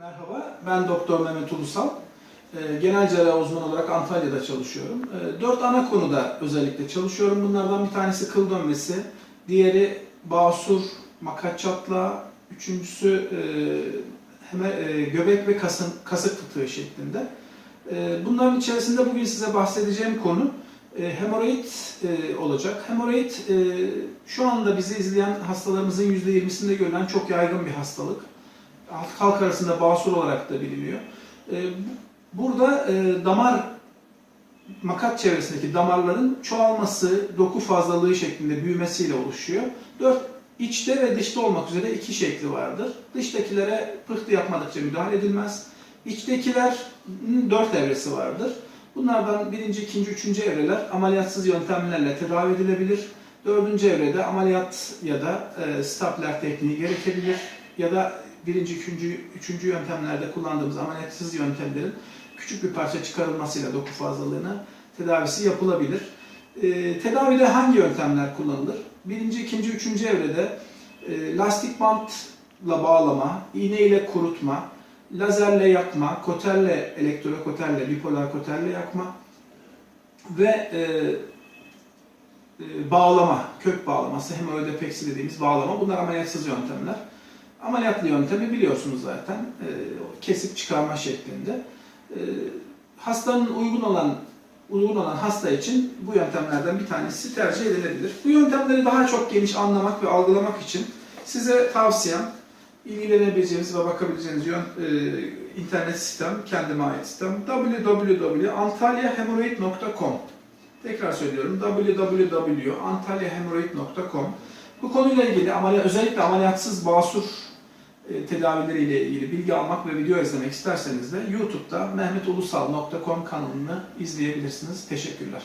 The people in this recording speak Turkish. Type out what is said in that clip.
Merhaba, ben Doktor Mehmet Ulusal. Ee, Genel cerrah uzmanı olarak Antalya'da çalışıyorum. Ee, Dört ana konuda özellikle çalışıyorum. Bunlardan bir tanesi kıl dönmesi, diğeri basur, makat çatlağı, üçüncüsü e, e, göbek ve kasın, kasık fıtığı şeklinde. Ee, Bunların içerisinde bugün size bahsedeceğim konu e, hemoroid olacak. Hemoroid şu anda bizi izleyen hastalarımızın %20'sinde görülen çok yaygın bir hastalık halk arasında basur olarak da biliniyor. Ee, bu- Burada e, damar makat çevresindeki damarların çoğalması, doku fazlalığı şeklinde büyümesiyle oluşuyor. Dört içte ve dışta olmak üzere iki şekli vardır. Dıştakilere pıhtı yapmadıkça müdahale edilmez. İçtekilerin dört evresi vardır. Bunlardan birinci, ikinci, üçüncü evreler ameliyatsız yöntemlerle tedavi edilebilir. Dördüncü evrede ameliyat ya da e, stapler tekniği gerekebilir ya da birinci, ikinci, üçüncü yöntemlerde kullandığımız ameliyatsız yöntemlerin küçük bir parça çıkarılmasıyla doku fazlalığına tedavisi yapılabilir. E, tedavide hangi yöntemler kullanılır? Birinci, ikinci, üçüncü evrede e, lastik bantla bağlama, iğne ile kurutma, lazerle yakma, koterle, elektrokoterle, bipolar koterle yakma ve e, e, bağlama, kök bağlaması, hemoroidepeksi dediğimiz bağlama. Bunlar ameliyatsız yöntemler. Ameliyatlı yöntemi biliyorsunuz zaten. E, kesip çıkarma şeklinde. E, hastanın uygun olan uygun olan hasta için bu yöntemlerden bir tanesi tercih edilebilir. Bu yöntemleri daha çok geniş anlamak ve algılamak için size tavsiyem ilgilenebileceğiniz ve bakabileceğiniz yön, e, internet sistem, kendime ait sistem www.antalyahemoroid.com Tekrar söylüyorum www.antalyahemoroid.com Bu konuyla ilgili ameliyat, özellikle ameliyatsız basur tedavileriyle ilgili bilgi almak ve video izlemek isterseniz de YouTube'da mehmetulusal.com kanalını izleyebilirsiniz. Teşekkürler.